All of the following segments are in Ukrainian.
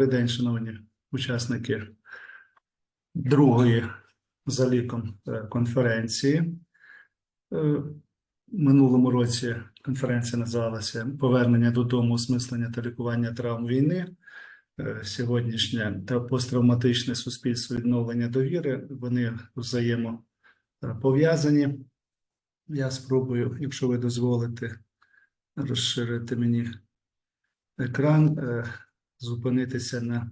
Добрий день, шановні учасники другої за ліком е, конференції. Е, Минулому році конференція називалася Повернення додому, осмислення та лікування травм війни. Е, Сьогоднішнє та посттравматичне суспільство відновлення довіри. Вони взаємопов'язані. Я спробую, якщо ви дозволите, розширити мені екран, зупинитися на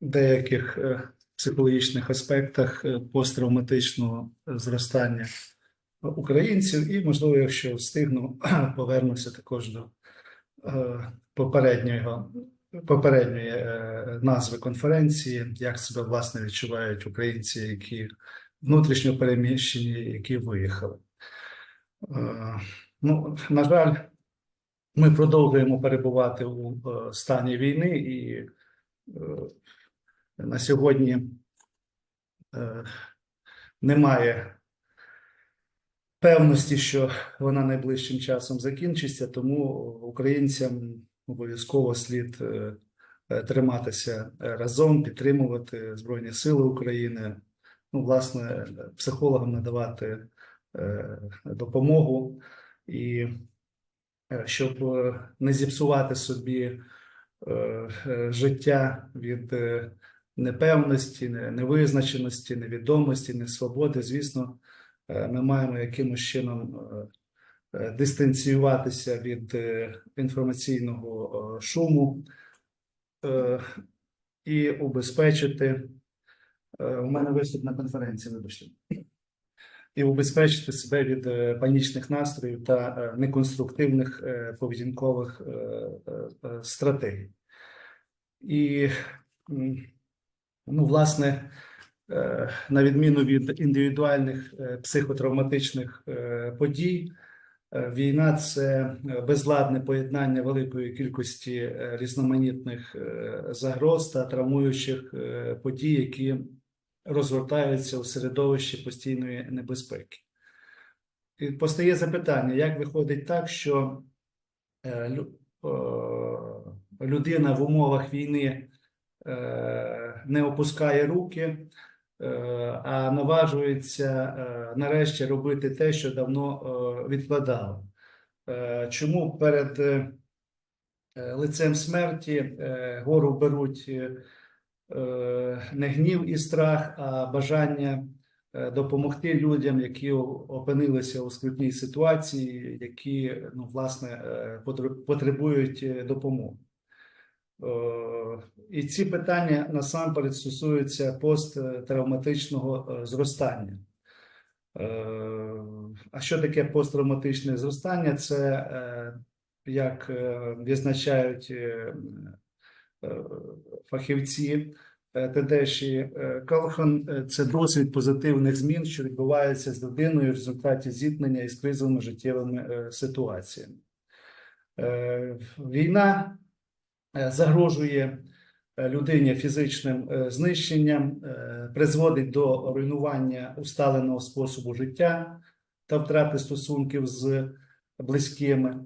деяких е, психологічних аспектах е, посттравматичного зростання українців, і, можливо, якщо встигну, повернуся також до е, попереднього. Попередньої е, назви конференції, як себе власне відчувають українці, які внутрішньо переміщені, які виїхали. Е, Ну, на жаль, ми продовжуємо перебувати у е, стані війни, і е, на сьогодні е, немає певності, що вона найближчим часом закінчиться, тому українцям обов'язково слід триматися разом, підтримувати Збройні Сили України, ну, власне, психологам надавати допомогу. І щоб е, не зіпсувати собі е, е, життя від непевності, невизначеності, невідомості, несвободи. Звісно, ми маємо якимось чином дистанціюватися від інформаційного шуму і убезпечити. У мене виступ на конференції, вибачте і убезпечити себе від е, панічних настроїв та е, неконструктивних е, поведінкових стратегій. І, ну, власне, на відміну від індивідуальних психотравматичних подій, війна це безладне поєднання великої кількості різноманітних загроз та травмуючих подій, які розгортаються у середовищі постійної небезпеки. І постає запитання: як виходить так, що е, лю- людина в умовах війни е, не опускає руки, е, а наважується нарешті робити те, що давно відкладав. Е, Чому перед лицем смерті гору беруть не гнів і страх, а бажання е, допомогти людям, які опинилися у скрутній ситуації, які ну, власне е, потребують е, допомоги. Е, І ці питання насамперед стосуються посттравматичного е, зростання. Е, А що таке посттравматичне зростання? Це е, як е, визначають е, е, фахівці е, Тедеші е, Калхан, е, це досвід позитивних змін, що відбуваються з людиною в результаті зіткнення із кризовими життєвими е, ситуаціями. Е, Війна е, загрожує е, людині фізичним е, знищенням, е, призводить до руйнування усталеного способу життя та втрати стосунків з близькими.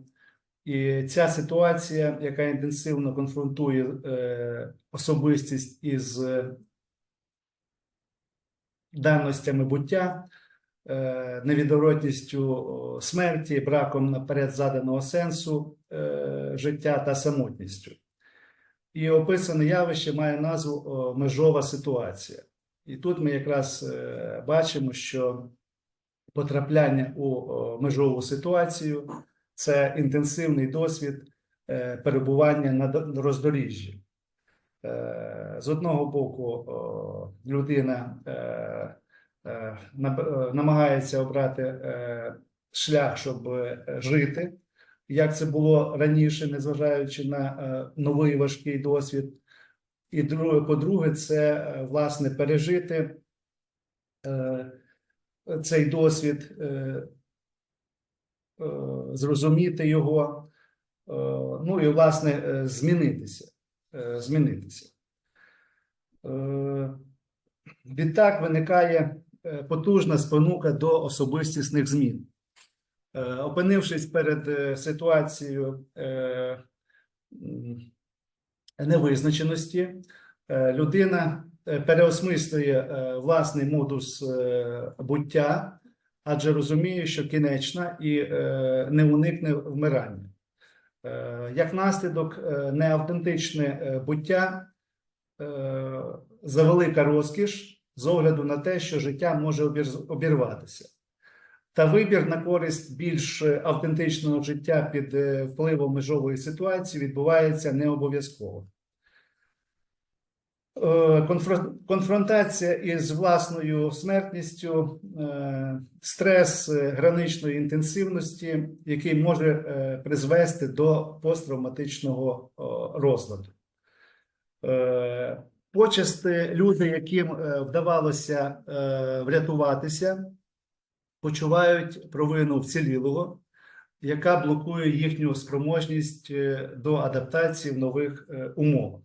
І ця ситуація, яка інтенсивно конфронтує е, особистість із е, данностями буття, е, невідворотністю смерті, браком наперед заданого сенсу життя та самотністю. І описане явище має назву межова ситуація. І тут ми якраз бачимо, що потрапляння у межову ситуацію це інтенсивний досвід е, перебування на роздоріжжі. Е, З одного боку, людина е, намагається обрати шлях, щоб жити, як це було раніше, незважаючи на новий важкий досвід. І друге, по-друге, це власне пережити цей досвід, зрозуміти його, е, ну і власне е, змінитися. е, змінитися. Е, Відтак виникає е, потужна спонука до особистісних змін. Е, Опинившись перед е, ситуацією е, невизначеності е, людина е, переосмислює е, власний модус е, буття, адже розуміє, що кінечна і е, не уникне вмирання. Е, Як наслідок, е, неавтентичне е, буття е, завелика розкіш з огляду на те, що життя може обір- обірватися. Та вибір на користь більш е, автентичного життя під е, впливом межової ситуації відбувається не обов'язково. Е, конфро- Конфронтація із власною смертністю, е, стрес е, граничної інтенсивності, який може призвести до посттравматичного розладу. Почасти люди, яким вдавалося врятуватися, почувають провину вцілілого, яка блокує їхню спроможність до адаптації в нових умовах.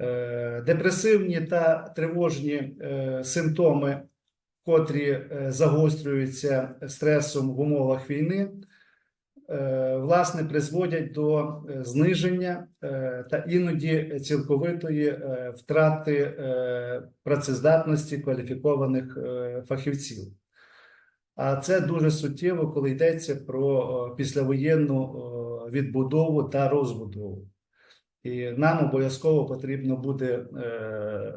Е, Депресивні та тривожні е, симптоми, котрі е, загострюються стресом в умовах війни, власне призводять до зниження та іноді цілковитої втрати працездатності кваліфікованих фахівців. А це дуже суттєво, коли йдеться про післявоєнну відбудову та розбудову. І нам обов'язково потрібно буде е,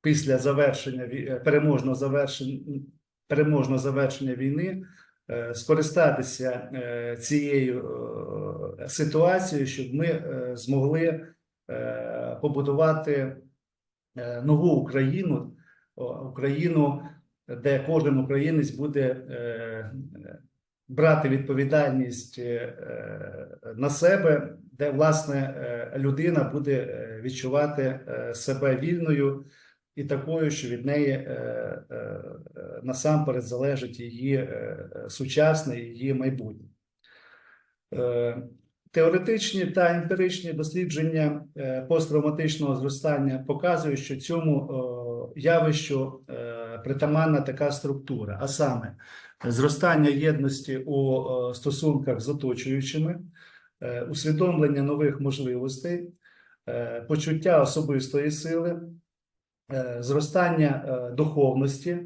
після завершення е, переможного завершення, переможного завершення війни е, скористатися цією ситуацією, щоб ми змогли побудувати нову Україну, Україну, де кожен українець буде брати відповідальність на себе, де власне е, людина буде е, відчувати е, себе вільною і такою, що від неї насамперед залежить її сучасне, її майбутнє. Теоретичні та емпіричні дослідження посттравматичного зростання показують, що цьому явищу притаманна така структура, а саме зростання єдності у стосунках з оточуючими, усвідомлення нових можливостей, е, почуття особистої сили, е, зростання е, духовності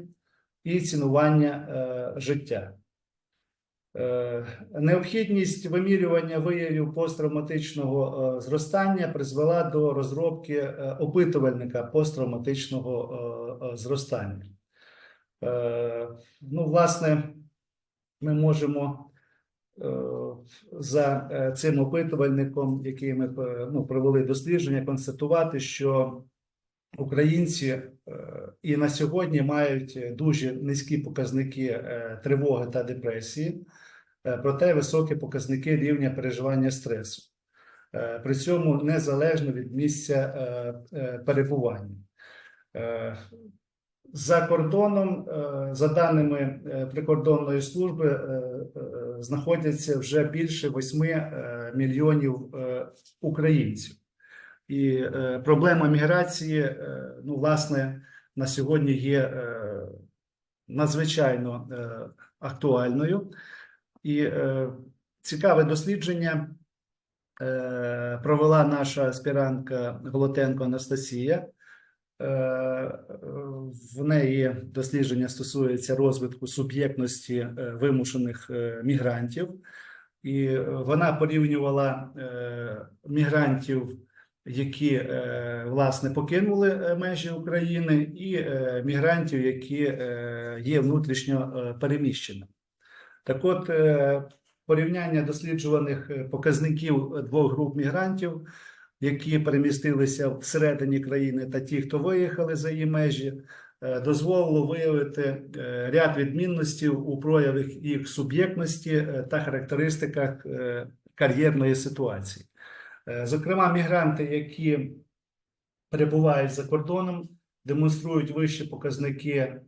і цінування е, життя. Е, Необхідність вимірювання виявів посттравматичного е, зростання призвела до розробки е, опитувальника посттравматичного е, е, зростання. Е, Ну, власне, ми можемо е, за е, цим опитувальником, який ми е, ну, провели дослідження, констатувати, що українці е, і на сьогодні мають дуже низькі показники тривоги та депресії, проте високі показники рівня переживання стресу. При цьому незалежно від місця перебування. За кордоном, е, за даними е, прикордонної служби, е, знаходяться вже більше 8 е, мільйонів українців. І проблема міграції, ну, власне, на сьогодні є надзвичайно актуальною. І цікаве дослідження провела наша аспірантка Голотенко Анастасія. Е, В неї дослідження стосується розвитку суб'єктності е, вимушених е, мігрантів, і е, вона порівнювала е, мігрантів, які е, власне покинули е, межі України, і е, мігрантів, які е, є внутрішньо е, переміщеними. Так от, е, порівняння досліджуваних е, показників двох груп мігрантів, які перемістилися всередині країни, та ті, хто виїхали за її межі, е, дозволило виявити е, ряд відмінностей у проявах їх суб'єктності е, та характеристиках кар'єрної ситуації. Зокрема, мігранти, які перебувають за кордоном, демонструють вищі показники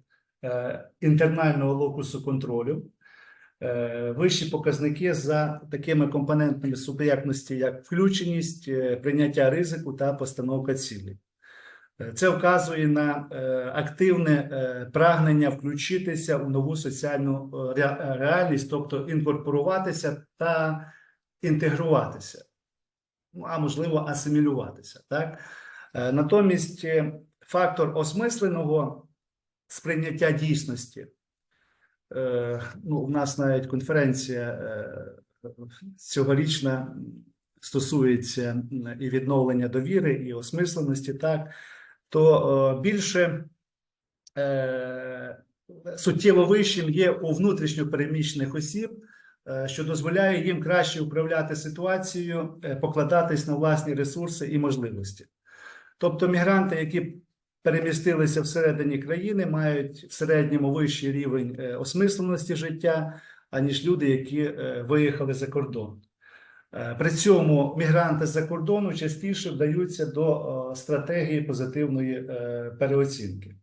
інтернального локусу контролю, вищі показники за такими компонентами суб'єктності, як включеність, е, прийняття ризику та постановка цілей. Е, Це вказує на е, активне е, прагнення включитися у нову соціальну е, реальність, тобто інкорпоруватися та інтегруватися. ну, а можливо, асимілюватися. Так? Е, Натомість е, фактор осмисленого сприйняття дійсності. Е, Ну, у нас навіть конференція е, цьогорічна стосується і відновлення довіри, і осмисленості, так то е, більше суттєво вищим є у внутрішньо переміщених осіб, що дозволяє їм краще управляти ситуацією, покладатись на власні ресурси і можливості. Тобто мігранти, які перемістилися всередині країни, мають в середньому вищий рівень е, осмисленості життя, аніж люди, які е, виїхали за кордон. Е, При цьому мігранти з-за кордону частіше вдаються до стратегії позитивної переоцінки.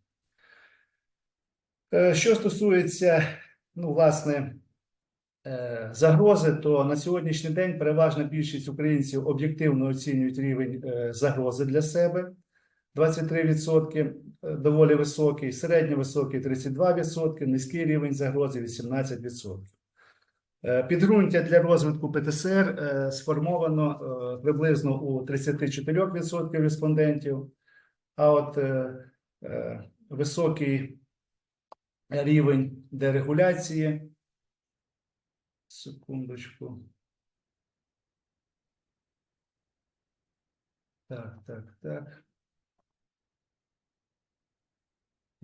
Що стосується, ну, власне, загрози, то на сьогоднішній день переважна більшість українців об'єктивно оцінюють рівень загрози для себе 23%, е, доволі високий, середньовисокий 32%, низький рівень загрози 18%. Е, Підґрунтя для розвитку ПТСР е, сформовано приблизно у 34% респондентів, а от високий рівень дерегуляції. Секундочку. Так, так, так.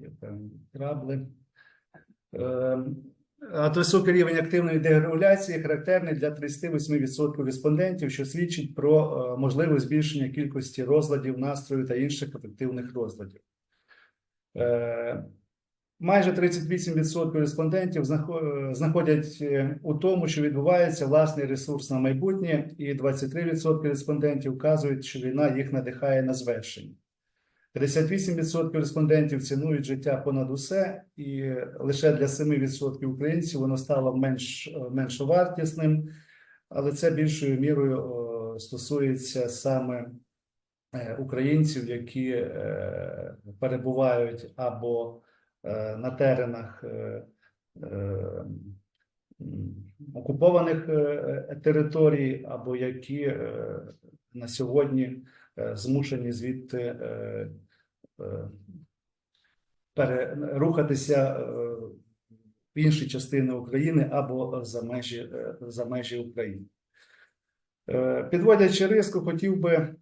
Є певні трабли. Ем, А високий рівень активної дерегуляції характерний для 38% респондентів, що свідчить про е, можливе збільшення кількості розладів, настрою та інших афективних розладів. Е, Майже 38% респондентів е, знаходять е, у тому, що відбувається власний ресурс на майбутнє, і 23% респондентів вказують, що війна їх надихає на звершення. 58% респондентів цінують життя понад усе, і лише для 7% українців воно стало менш е, меншовартісним, але це більшою мірою стосується саме е, українців, які е, перебувають або е, на теренах окупованих територій, або які на сьогодні змушені звідти е, е, рухатися е, в інші частини України або за межі, е, за межі України. Е, Підводячи риску, хотів би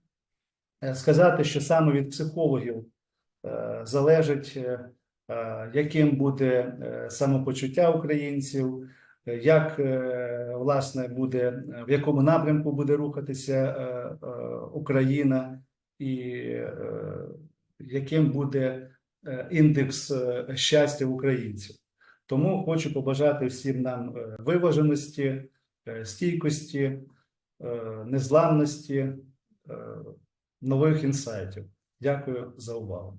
е, сказати, що саме від психологів е, залежить, е, е, яким буде е, самопочуття українців, е, як е, власне буде, в якому напрямку буде рухатися е, е, Україна, і яким буде індекс щастя українців. Тому хочу побажати всім нам виваженості, стійкості, незламності, нових інсайтів. Дякую за увагу.